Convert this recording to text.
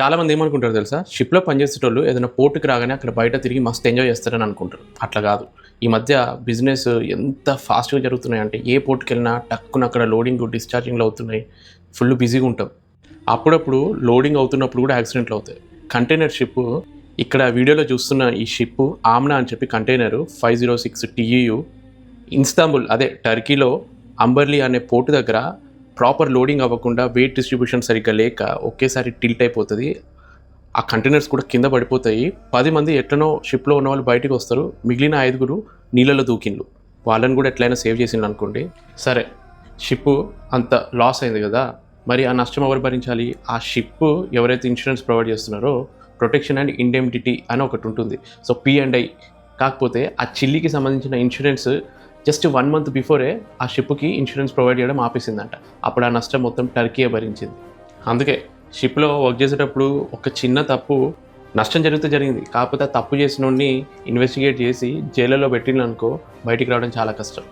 చాలామంది ఏమనుకుంటారు తెలుసా? షిప్లో పనిచేసేటోళ్ళు ఏదైనా పోర్టుకి రాగానే అక్కడ బయట తిరిగి మస్తు ఎంజాయ్ చేస్తారని అనుకుంటారు. అట్లా కాదు. ఈ మధ్య బిజినెస్ ఎంత ఫాస్ట్గా జరుగుతున్నాయి అంటే ఏ పోర్టుకి వెళ్ళినా టక్కున అక్కడ లోడింగ్ డిశ్చార్జింగ్లు అవుతున్నాయి. ఫుల్ బిజీగా ఉంటాం. అప్పుడప్పుడు లోడింగ్ అవుతున్నప్పుడు కూడా యాక్సిడెంట్లు అవుతాయి. కంటైనర్ షిప్ ఇక్కడ వీడియోలో చూస్తున్న ఈ షిప్ ఆమ్నా అని చెప్పి container five zero six TU Istanbul అదే టర్కీలో అంబర్లీ అనే పోర్టు దగ్గర ప్రాపర్ లోడింగ్ అవ్వకుండా వెయిట్ డిస్ట్రిబ్యూషన్ సరిగ్గా లేక ఒకేసారి టిల్ట్ అయిపోతుంది. ఆ కంటైనర్స్ కూడా కింద పడిపోతాయి. పది మంది ఎట్లనో షిప్లో ఉన్న వాళ్ళు బయటకు వస్తారు. మిగిలిన ఐదుగురు నీళ్ళలో దూకిండ్లు. వాళ్ళని కూడా ఎట్లయినా సేవ్ చేసిండు అనుకోండి. సరే షిప్ అంత లాస్ అయింది కదా. మరి ఆ నష్టం ఎవరు భరించాలి? ఆ షిప్ ఎవరైతే ఇన్సూరెన్స్ ప్రొవైడ్ చేస్తున్నారో ప్రొటెక్షన్ అండ్ ఇండెమిడిటీ అని ఒకటి ఉంటుంది. సో పి అండ్ ఐ కాకపోతే ఆ చిల్లికి సంబంధించిన insurance just one month before ఆ షిప్కి ఇన్సూరెన్స్ ప్రొవైడ్ చేయడం ఆపేసిందంట. అప్పుడు ఆ నష్టం మొత్తం టర్కీయే భరించింది. అందుకే షిప్లో వర్క్ చేసేటప్పుడు ఒక చిన్న తప్పు నష్టం జరిగితే జరిగింది. కాకపోతే తప్పు చేసిన ఇన్వెస్టిగేట్ చేసి జైలులో పెట్టిండ్రు అనుకో బయటికి రావడం చాలా కష్టం.